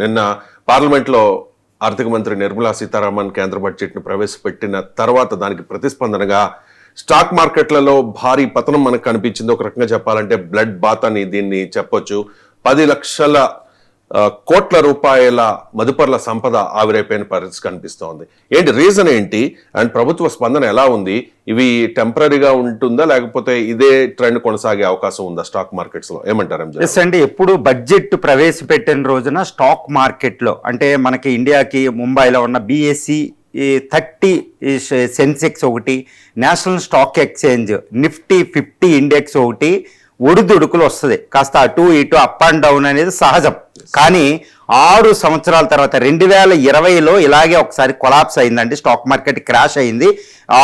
నిన్న పార్లమెంట్లో ఆర్థిక మంత్రి నిర్మలా సీతారామన్ కేంద్ర బడ్జెట్ను ప్రవేశపెట్టిన తర్వాత దానికి ప్రతిస్పందనగా స్టాక్ మార్కెట్లలో భారీ పతనం మనకు కనిపించింది. ఒక రకంగా చెప్పాలంటే బ్లడ్ బాత్ అని దీన్ని చెప్పొచ్చు. పది లక్షల కోట్ల రూపాయల మదుపర్ల సంపద ఆవిరైపోయిన పరిస్థితి కనిపిస్తోంది. ఏంటి రీజన్ ఏంటి? అండ్ ప్రభుత్వ స్పందన ఎలా ఉంది? ఇవి టెంపరీగా ఉంటుందా? లేకపోతే ఇదే ట్రెండ్ కొనసాగే అవకాశం ఉందా స్టాక్ మార్కెట్స్లో ఏమంటారు ఎస్ అండి ఎప్పుడు బడ్జెట్ ప్రవేశపెట్టిన రోజున స్టాక్ మార్కెట్లో అంటే మనకి ఇండియాకి ముంబైలో ఉన్న బిఎస్సి థర్టీ సెన్సెక్స్ ఒకటి national stock exchange Nifty fifty index ఒకటి ఒడిదుడుకులు వస్తుంది. కాస్త అటు ఇటు అప్ అండ్ డౌన్ అనేది సహజం. కానీ ఆరు సంవత్సరాల తర్వాత రెండు వేల ఇరవైలో ఇలాగే ఒకసారి కొలాప్స్ అయిందండి. స్టాక్ మార్కెట్ క్రాష్ అయింది.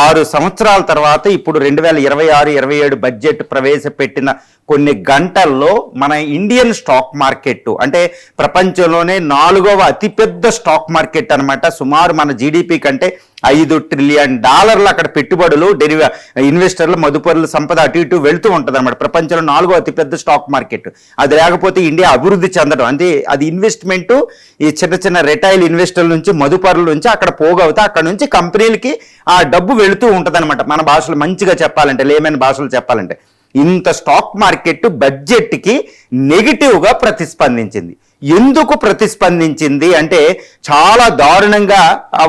ఆరు సంవత్సరాల తర్వాత ఇప్పుడు రెండు వేల ఇరవై ఆరు ఇరవై ఏడు బడ్జెట్ ప్రవేశపెట్టిన కొన్ని గంటల్లో మన ఇండియన్ స్టాక్ మార్కెట్ అంటే ప్రపంచంలోనే నాలుగవ అతిపెద్ద స్టాక్ మార్కెట్ అనమాట సుమారు మన జీడిపి కంటే ఐదు ట్రిలియన్ డాలర్లు అక్కడ పెట్టుబడులు డెరివ ఇన్వెస్టర్లు మదుపరులు సంపద అటు ఇటు వెళ్తూ ఉంటుంది అనమాట ప్రపంచంలో నాలుగో అతిపెద్ద స్టాక్ మార్కెట్. అది లేకపోతే ఇండియా అభివృద్ధి చెందడం. అంటే అది ఇన్వెస్ట్మెంట్ ఈ చిన్న చిన్న రిటైల్ ఇన్వెస్టర్ల నుంచి మదుపరుల నుంచి అక్కడ పోగవుతా అక్కడ నుంచి కంపెనీలకి ఆ డబ్బు వెళుతూ ఉంటుంది మన భాషలో మంచిగా చెప్పాలంటే లేమైన భాషలు చెప్పాలంటే. ఇంత స్టాక్ మార్కెట్ బడ్జెట్కి నెగిటివ్గా ప్రతిస్పందించింది. ఎందుకు ప్రతిస్పందించింది అంటే చాలా దారుణంగా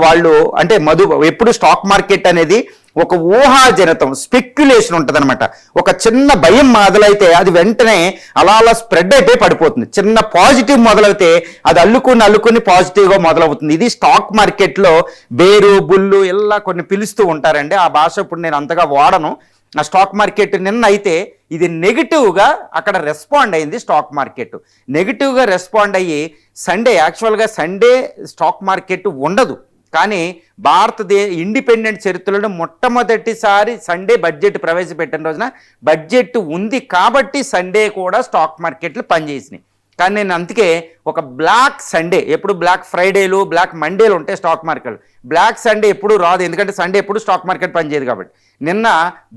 వాళ్ళు అంటే మధు ఎప్పుడు స్టాక్ మార్కెట్ అనేది ఒక ఊహాజనితం స్పెక్యులేషన్ ఉంటుందన్నమాట. ఒక చిన్న భయం మొదలైతే అది వెంటనే అలా అలా స్ప్రెడ్ అయిపోయి పడిపోతుంది. చిన్న పాజిటివ్ మొదలైతే అది అల్లుకుని అల్లుకుని పాజిటివ్గా మొదలవుతుంది. ఇది స్టాక్ మార్కెట్లో బేరు బుల్లు ఇలా కొన్ని పిలుస్తూ ఉంటారండి. ఆ భాష ఇప్పుడు నేను అంతగా వాడను. ఆ స్టాక్ మార్కెట్ నిన్న అయితే ఇది నెగిటివ్గా అక్కడ రెస్పాండ్ అయింది స్టాక్ మార్కెట్ నెగిటివ్గా రెస్పాండ్ అయ్యి సండే యాక్చువల్గా సండే స్టాక్ మార్కెట్ ఉండదు. కానీ భారతదేశ ఇండిపెండెంట్ చరిత్రలో మొట్టమొదటిసారి సండే బడ్జెట్ ప్రవేశపెట్టిన రోజున బడ్జెట్ ఉంది కాబట్టి సండే కూడా స్టాక్ మార్కెట్లు పనిచేసినాయి. కానీ నేను అందుకే ఒక బ్లాక్ సండే ఎప్పుడు బ్లాక్ ఫ్రైడేలు బ్లాక్ మండేలు ఉంటాయి స్టాక్ మార్కెట్ బ్లాక్ సండే ఎప్పుడు రాదు ఎందుకంటే సండే ఎప్పుడు స్టాక్ మార్కెట్ పనిచేయదు కాబట్టి. నిన్న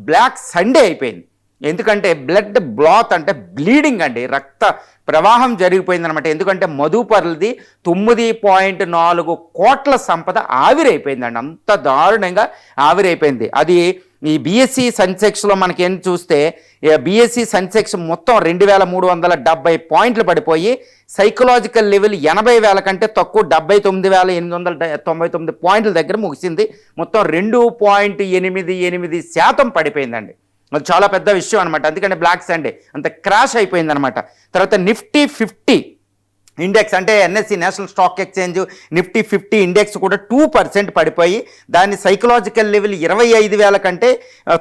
బ్లాక్ సండే అయిపోయింది. ఎందుకంటే బ్లడ్ బ్లాత్ అంటే బ్లీడింగ్ అండి రక్త ప్రవాహం జరిగిపోయిందనమాట ఎందుకంటే మధుపర్లది తొమ్మిది పాయింట్ నాలుగు కోట్ల సంపద ఆవిరైపోయిందండి. అంత దారుణంగా ఆవిరైపోయింది. అది ఈ బీఎస్సీ సెన్సెక్స్లో మనకి ఏం చూస్తే బీఎస్సీ సెన్సెక్స్ మొత్తం రెండు వేల మూడు వందల డెబ్బై పాయింట్లు పడిపోయి సైకలాజికల్ లెవెల్ ఎనభై వేల కంటే తక్కువ డెబ్బై తొమ్మిది వేల ఎనిమిది వందల తొంభై తొమ్మిది పాయింట్ల దగ్గర ముగిసింది. మొత్తం రెండు పాయింట్ ఎనిమిది ఎనిమిది శాతం పడిపోయిందండి. అది చాలా పెద్ద విషయం అనమాట అందుకని బ్లాక్ సండే అంత క్రాష్ అయిపోయింది అనమాట తర్వాత నిఫ్టీ ఫిఫ్టీ ఇండెక్స్ అంటే NSE national stock exchange Nifty fifty index కూడా టూ పర్సెంట్ పడిపోయి దాని సైకలాజికల్ లెవెల్ ఇరవై ఐదు వేల కంటే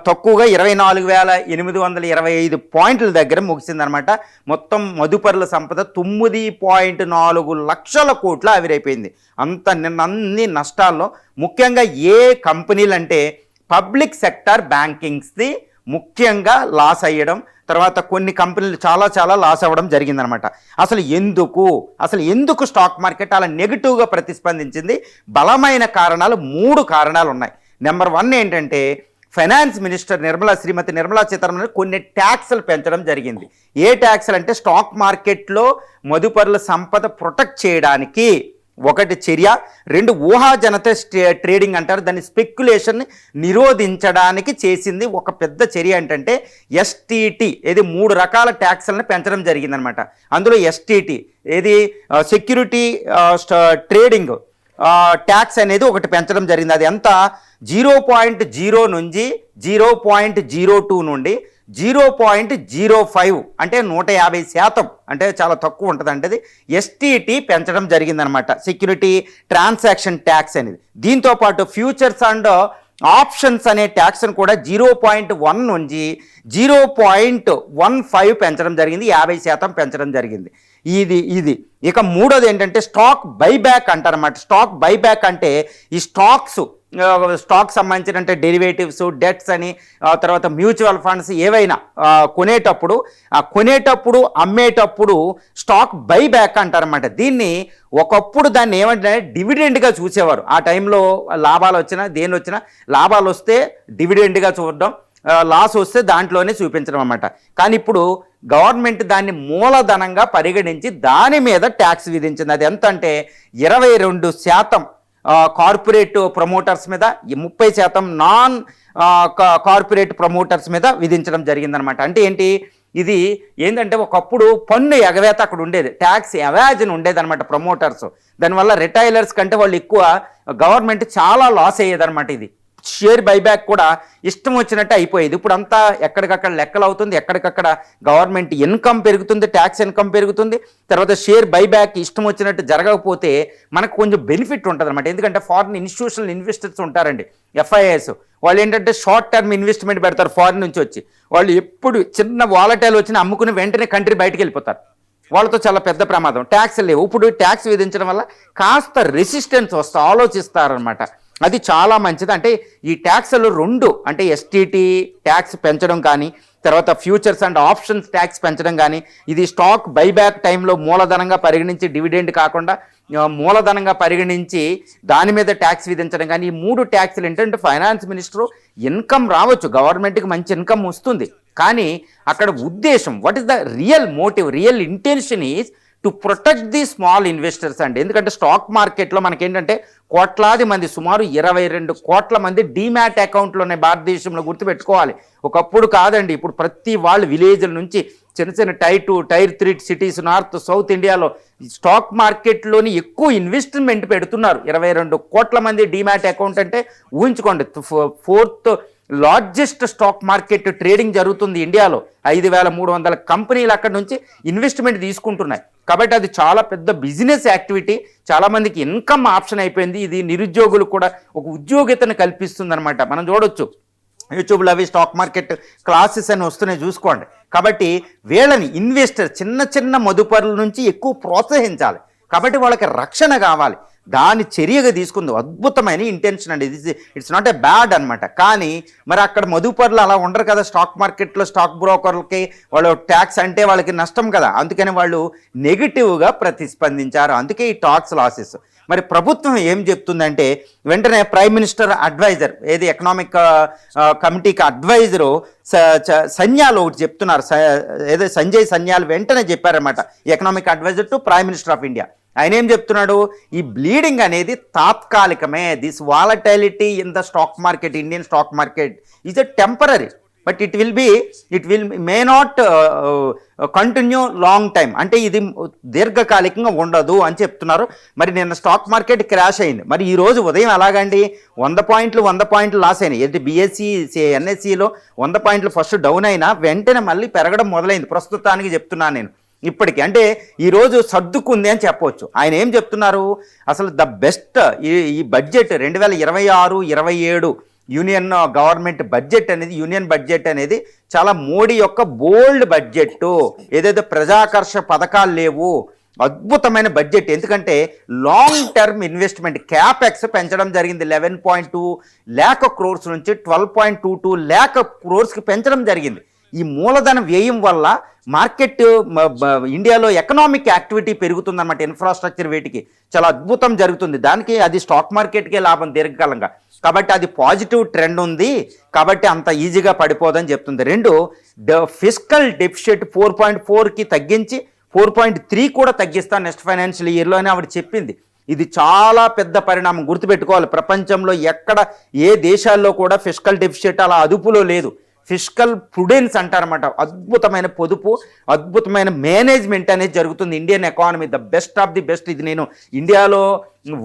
తక్కువగా ఇరవై నాలుగు వేల ఎనిమిది వందల ఇరవై ఐదు పాయింట్ల దగ్గర ముగిసిందనమాట మొత్తం మదుపరుల సంపద తొమ్మిది పాయింట్ నాలుగు లక్షల కోట్ల ఆవిరైపోయింది. అంత నిన్న అన్ని నష్టాల్లో ముఖ్యంగా ఏ కంపెనీలు అంటే పబ్లిక్ సెక్టార్ బ్యాంకింగ్స్ది ముఖ్యంగా లాస్ అయ్యడం తర్వాత కొన్ని కంపెనీలు చాలా చాలా లాస్ అవ్వడం జరిగిందనమాట. అసలు ఎందుకు? అసలు ఎందుకు స్టాక్ మార్కెట్ అలా నెగిటివ్గా ప్రతిస్పందించింది? బలమైన కారణాలు మూడు కారణాలు ఉన్నాయి నెంబర్ వన్ ఏంటంటే ఫైనాన్స్ మినిస్టర్ నిర్మలా శ్రీమతి నిర్మలా సీతారామన్ కొన్ని ట్యాక్స్లు పెంచడం జరిగింది. ఏ ట్యాక్స్లు అంటే స్టాక్ మార్కెట్లో మదుపరుల సంపద ప్రొటెక్ట్ చేయడానికి ఒకటి చర్య రెండు ఊహాజనత స్టే- ట్రేడింగ్ అంటారు. దాని స్పెక్యులేషన్ నిరోధించడానికి చేసింది ఒక పెద్ద చర్య ఏంటంటే ఎస్టీటీ ఏది మూడు రకాల ట్యాక్స్లను పెంచడం జరిగిందనమాట. అందులో ఎస్టీటీ ఏది సెక్యూరిటీ ట్రేడింగ్ ట్యాక్స్ అనేది ఒకటి పెంచడం జరిగింది. అది ఎంత? జీరో పాయింట్ జీరో నుంచి జీరో పాయింట్ జీరో టూ నుండి జీరో పాయింట్ జీరో ఫైవ్ అంటే నూట యాభై శాతం అంటే చాలా తక్కువ ఉంటుంది అంటే అది ఎస్టీటీ పెంచడం జరిగిందనమాట. సెక్యూరిటీ ట్రాన్సాక్షన్ ట్యాక్స్ అనేది. దీంతో పాటు ఫ్యూచర్స్ అండ్ ఆప్షన్స్ అనే ట్యాక్స్ను కూడా జీరో పాయింట్ వన్ నుంచి జీరో పాయింట్ వన్ ఫైవ్ పెంచడం జరిగింది. యాభై శాతం పెంచడం జరిగింది. ఇది ఇది. ఇక మూడోది ఏంటంటే స్టాక్ బైబ్యాక్ అంటారన్నమాట. స్టాక్ బైబ్యాక్ అంటే ఈ స్టాక్స్ స్టాక్ సంబంధించిన అంటే డెరివేటివ్స్ డెట్స్ అని తర్వాత మ్యూచువల్ ఫండ్స్ ఏవైనా కొనేటప్పుడు కొనేటప్పుడు అమ్మేటప్పుడు స్టాక్ బైబ్యాక్ అంటారన్నమాట. దీన్ని ఒకప్పుడు దాన్ని ఏమంటే డివిడెండ్గా చూసేవారు. ఆ టైంలో లాభాలు వచ్చినా దేని వచ్చినా లాభాలు వస్తే డివిడెండ్గా చూడడం లాస్ వస్తే దాంట్లోనే చూపించడం అన్నమాట. కానీ ఇప్పుడు గవర్నమెంట్ దాన్ని మూలధనంగా పరిగణించి దాని మీద ట్యాక్స్ విధించింది. అది ఎంత అంటే ఇరవై రెండు శాతం కార్పొరేట్ ప్రమోటర్స్ మీద ఈ ముప్పై శాతం నాన్ కా- కార్పొరేట్ ప్రమోటర్స్ మీద విధించడం జరిగిందనమాట అంటే ఏంటి? ఇది ఏంటంటే ఒకప్పుడు పన్ను ఎగవేత అక్కడ ఉండేది. ట్యాక్స్ ఎవాజన్ ఉండేదన్నమాట ప్రమోటర్స్. దానివల్ల రిటైలర్స్ కంటే వాళ్ళు ఎక్కువ గవర్నమెంట్ చాలా లాస్ అయ్యేదన్నమాట ఇది. షేర్ బైబ్యాక్ కూడా ఇష్టం వచ్చినట్టు అయిపోయేది. ఇప్పుడు అంతా ఎక్కడికక్కడ లెక్కలు అవుతుంది ఎక్కడికక్కడ గవర్నమెంట్ ఇన్కమ్ పెరుగుతుంది ట్యాక్స్ ఇన్కమ్ పెరుగుతుంది. తర్వాత షేర్ బైబ్యాక్ ఇష్టం వచ్చినట్టు జరగకపోతే మనకు కొంచెం బెనిఫిట్ ఉంటుంది అనమాట ఎందుకంటే ఫారిన్ ఇన్స్టిట్యూషనల్ ఇన్వెస్టర్స్ ఉంటారండి ఎఫ్ఐఎస్ వాళ్ళు ఏంటంటే షార్ట్ టర్మ్ ఇన్వెస్ట్మెంట్ పెడతారు ఫారిన్ నుంచి వచ్చి. వాళ్ళు ఎప్పుడు చిన్న వాలటైల్ వచ్చిన అమ్ముకుని వెంటనే కంట్రీ బయటకు వెళ్ళిపోతారు. వాళ్ళతో చాలా పెద్ద ప్రమాదం. ట్యాక్స్ లేవు. ఇప్పుడు ట్యాక్స్ విధించడం వల్ల కాస్త రెసిస్టెన్స్ వస్తా ఆలోచిస్తారనమాట అది చాలా మంచిది. అంటే ఈ ట్యాక్స్లు రెండు అంటే ఎస్టీటీ ట్యాక్స్ పెంచడం కానీ తర్వాత ఫ్యూచర్స్ అండ్ ఆప్షన్స్ ట్యాక్స్ పెంచడం కానీ ఇది స్టాక్ బైబ్యాక్ టైంలో మూలధనంగా పరిగణించి డివిడెండ్ కాకుండా మూలధనంగా పరిగణించి దాని మీద ట్యాక్స్ విధించడం కానీ ఈ మూడు ట్యాక్స్లు ఏంటంటే ఫైనాన్స్ మినిస్టరు ఇన్కమ్ రావచ్చు గవర్నమెంట్కి మంచి ఇన్కమ్ వస్తుంది. కానీ అక్కడ ఉద్దేశం what is the real motive real intention is to protect the small investors అండి. ఎందుకంటే స్టాక్ మార్కెట్లో మనకేంటంటే కోట్లాది మంది సుమారు ఇరవై రెండు కోట్ల మంది డీమ్యాట్ అకౌంట్లు ఉన్నాయి భారతదేశంలో గుర్తుపెట్టుకోవాలి. ఒకప్పుడు కాదండి ఇప్పుడు ప్రతి వాళ్ళు విలేజ్ల నుంచి చిన్న చిన్న tier two tier three cities north south ఇండియాలో స్టాక్ మార్కెట్లోని ఎక్కువ ఇన్వెస్ట్మెంట్ పెడుతున్నారు. ఇరవై రెండు కోట్ల మంది డీమ్యాట్ అకౌంట్ అంటే ఊహించుకోండి fourth largest stock market trading జరుగుతుంది ఇండియాలో. ఐదు వేల మూడు వందల కంపెనీలు అక్కడ నుంచి ఇన్వెస్ట్మెంట్ తీసుకుంటున్నాయి. కాబట్టి అది చాలా పెద్ద బిజినెస్ యాక్టివిటీ. చాలామందికి ఇన్కమ్ ఆప్షన్ అయిపోయింది. ఇది నిరుద్యోగులు కూడా ఒక ఉద్యోగితను కల్పిస్తుంది అనమాట మనం చూడొచ్చు. యూట్యూబ్లో అవి స్టాక్ మార్కెట్ క్లాసెస్ అని వస్తున్నాయి చూసుకోండి. కాబట్టి వీళ్ళని ఇన్వెస్టర్ చిన్న చిన్న మదుపరుల నుంచి ఎక్కువ ప్రోత్సహించాలి. కాబట్టి వాళ్ళకి రక్షణ కావాలి. దాన్ని చర్యగా తీసుకుంది. అద్భుతమైన ఇంటెన్షన్ అండి. ఇది ఇట్స్ నాట్ ఏ బ్యాడ్ అనమాట కానీ మరి అక్కడ మదుపర్లు అలా ఉండరు కదా. స్టాక్ మార్కెట్లో స్టాక్ బ్రోకర్లకి వాళ్ళు ట్యాక్స్ అంటే వాళ్ళకి నష్టం కదా. అందుకని వాళ్ళు నెగిటివ్గా ప్రతిస్పందించారు. అందుకే ఈ టాక్స్ లాసెస్ మరి ప్రభుత్వం ఏం చెప్తుందంటే వెంటనే ప్రైమ్ మినిస్టర్ అడ్వైజర్ ఏది ఎకనామిక్ కమిటీకి అడ్వైజరు సన్యాలు ఒకటి చెప్తున్నారు. స- ఏదో సంజయ్ సన్యాలు వెంటనే చెప్పారన్నమాట. Economic adviser to prime minister of India ఆయన ఏం చెప్తున్నాడు? ఈ బ్లీడింగ్ అనేది తాత్కాలికమే. This volatility in the stock market Indian stock market is a temporary but it will be it will may not continue long time అంటే ఇది దీర్ఘకాలికంగా ఉండదు అని చెప్తున్నారు. మరి నిన్న స్టాక్ మార్కెట్ క్రాష్ అయింది. మరి ఈ రోజు ఉదయం ఎలాగండి? వంద పాయింట్లు వంద పాయింట్లు లాస్ అయినాయి. ఏంటి బీఎస్సీ ఎన్ఎస్సిలో వంద పాయింట్లు ఫస్ట్ డౌన్ అయినా వెంటనే మళ్ళీ పెరగడం మొదలైంది. ప్రస్తుతానికి చెప్తున్నాను నేను. ఇప్పటికీ. అంటే ఈరోజు సర్దుకుంది అని చెప్పవచ్చు. ఆయన ఏం చెప్తున్నారు? అసలు ద బెస్ట్ ఈ ఈ బడ్జెట్ రెండు వేల ఇరవై ఆరు ఇరవై ఏడు యూనియన్ గవర్నమెంట్ బడ్జెట్ అనేది యూనియన్ బడ్జెట్ అనేది చాలా మోడీ యొక్క బోల్డ్ బడ్జెట్ ఏదైతే ప్రజాకర్ష పథకాలు లేవు. అద్భుతమైన బడ్జెట్. ఎందుకంటే లాంగ్ టర్మ్ ఇన్వెస్ట్మెంట్ క్యాపెక్స్ పెంచడం జరిగింది eleven point two lakh crores నుంచి twelve point two two lakh క్రోర్స్కి పెంచడం జరిగింది. ఈ మూలధన వ్యయం వల్ల మార్కెట్ ఇండియాలో ఎకనామిక్ యాక్టివిటీ పెరుగుతుందన్నమాట ఇన్ఫ్రాస్ట్రక్చర్ వేటికి. చాలా అద్భుతం జరుగుతుంది. దానికి అది స్టాక్ మార్కెట్కే లాభం దీర్ఘకాలంగా. కాబట్టి అది పాజిటివ్ ట్రెండ్ ఉంది. కాబట్టి అంత ఈజీగా పడిపోదని చెప్తుంది. రెండు ఫిజికల్ డెఫిషిట్ ఫోర్ పాయింట్ ఫోర్కి తగ్గించి ఫోర్ పాయింట్ త్రీ కూడా తగ్గిస్తాను నెక్స్ట్ ఫైనాన్షియల్ ఇయర్లోనే ఆవిడ చెప్పింది. ఇది చాలా పెద్ద పరిణామం గుర్తుపెట్టుకోవాలి. ప్రపంచంలో ఎక్కడ ఏ దేశాల్లో కూడా ఫిజికల్ డెఫిషిట్ అలా అదుపులో లేదు. ఫిజికల్ ప్రుడెన్స్ అంటారన్నమాట. అద్భుతమైన పొదుపు అద్భుతమైన మేనేజ్మెంట్ అనేది జరుగుతుంది Indian economy. The best of the best. ఇది నేను ఇండియాలో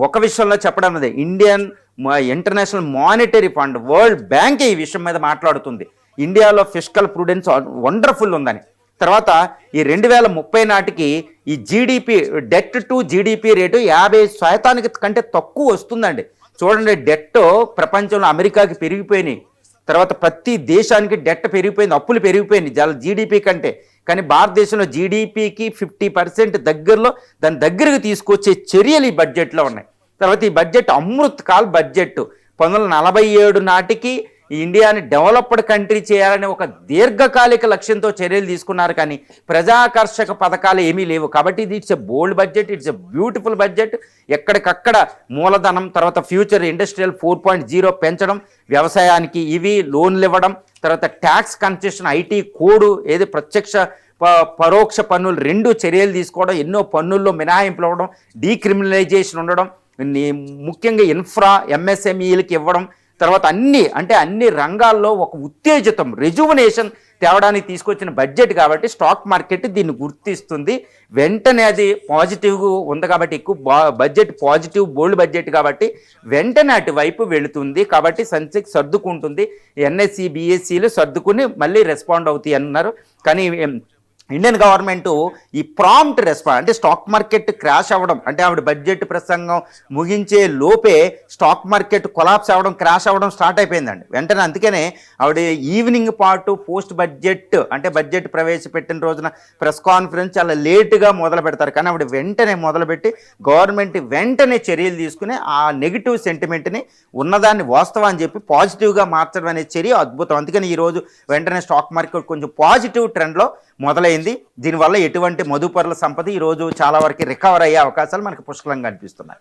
ఒక విషయంలో చెప్పడం అదే Indian international monetary fund world bank ఈ విషయం మీద మాట్లాడుతుంది. ఇండియాలో ఫిజికల్ ప్రుడెన్స్ వండర్ఫుల్ ఉందని. తర్వాత ఈ రెండు వేల ముప్పై నాటికి ఈ GDP debt to GDP rate యాభై శాతానికి కంటే తక్కువ వస్తుందండి. చూడండి డెట్ ప్రపంచంలో అమెరికాకి పెరిగిపోయినాయి. తర్వాత ప్రతి దేశానికి డెట్ పెరిగిపోయింది అప్పులు పెరిగిపోయింది చాలా జీడిపి కంటే. కానీ భారతదేశంలో జీడిపికి ఫిఫ్టీ పర్సెంట్ దగ్గరలో దాని దగ్గరకు తీసుకొచ్చే చర్యలు ఈ బడ్జెట్లో ఉన్నాయి. తర్వాత ఈ బడ్జెట్ అమృత్ కాల్ బడ్జెట్ పంతొమ్మిది నలభై ఏడు నాటికి ఇండియాని డెవలప్డ్ కంట్రీ చేయాలనే ఒక దీర్ఘకాలిక లక్ష్యంతో చర్యలు తీసుకున్నారు కానీ ప్రజాకర్షక పథకాలు ఏమీ లేవు. కాబట్టి ఇది it's a bold budget it's a beautiful budget. ఎక్కడికక్కడ మూలధనం తర్వాత future industrial four point zero పెంచడం వ్యవసాయానికి ఇవి లోన్లు ఇవ్వడం తర్వాత ట్యాక్స్ కన్సెషన్ ఐటీ కోడ్ ఏది ప్రత్యక్ష ప- పరోక్ష పన్నులు రెండు చర్యలు తీసుకోవడం ఎన్నో పన్నుల్లో మినహాయింపులు ఇవ్వడం డీక్రిమినలైజేషన్ ఉండడం ముఖ్యంగా ఇన్ఫ్రా ఎంఎస్ఎంఈలకి ఇవ్వడం తర్వాత అన్ని అంటే అన్ని రంగాల్లో ఒక ఉత్తేజితం రెజువనేషన్ తేవడానికి తీసుకొచ్చిన బడ్జెట్ కాబట్టి స్టాక్ మార్కెట్ దీన్ని గుర్తిస్తుంది. వెంటనే అది పాజిటివ్ ఉంది కాబట్టి ఎక్కువ బా- బడ్జెట్ పాజిటివ్ బోల్డ్ బడ్జెట్ కాబట్టి వెంటనే అటువైపు వెళుతుంది. కాబట్టి సెన్సెక్స్ సర్దుకుంటుంది. ఎన్ఎస్సి బీఎస్సీలు సర్దుకుని మళ్ళీ రెస్పాండ్ అవుతాయి అన్నారు. కానీ ఇండియన్ గవర్నమెంట్ ఈ ప్రాంప్ట్ రెస్పాన్స్ అంటే స్టాక్ మార్కెట్ క్రాష్ అవ్వడం అంటే ఆవిడ బడ్జెట్ ప్రసంగం ముగించే లోపే స్టాక్ మార్కెట్ కొలాప్స్ అవ్వడం క్రాష్ అవ్వడం స్టార్ట్ అయిపోయిందండి. వెంటనే అందుకనే ఆవిడ ఈవినింగ్ పాటు పోస్ట్ బడ్జెట్ అంటే బడ్జెట్ ప్రవేశపెట్టిన రోజున ప్రెస్ కాన్ఫరెన్స్ చాలా లేటుగా మొదలు పెడతారు. కానీ ఆవిడ వెంటనే మొదలుపెట్టి గవర్నమెంట్ వెంటనే చర్యలు తీసుకుని ఆ నెగిటివ్ సెంటిమెంట్ని ఉన్నదాన్ని వాస్తవం అని చెప్పి పాజిటివ్గా మార్చడం అనే చర్య అద్భుతం. అందుకని ఈరోజు వెంటనే స్టాక్ మార్కెట్ కొంచెం పాజిటివ్ ట్రెండ్లో మొదలైంది. దీనివల్ల ఎటువంటి మధుపరుల సంపద ఈరోజు చాలా వరకు రికవర్ అయ్యే అవకాశాలు మనకు పుష్కలంగా కనిపిస్తున్నాయి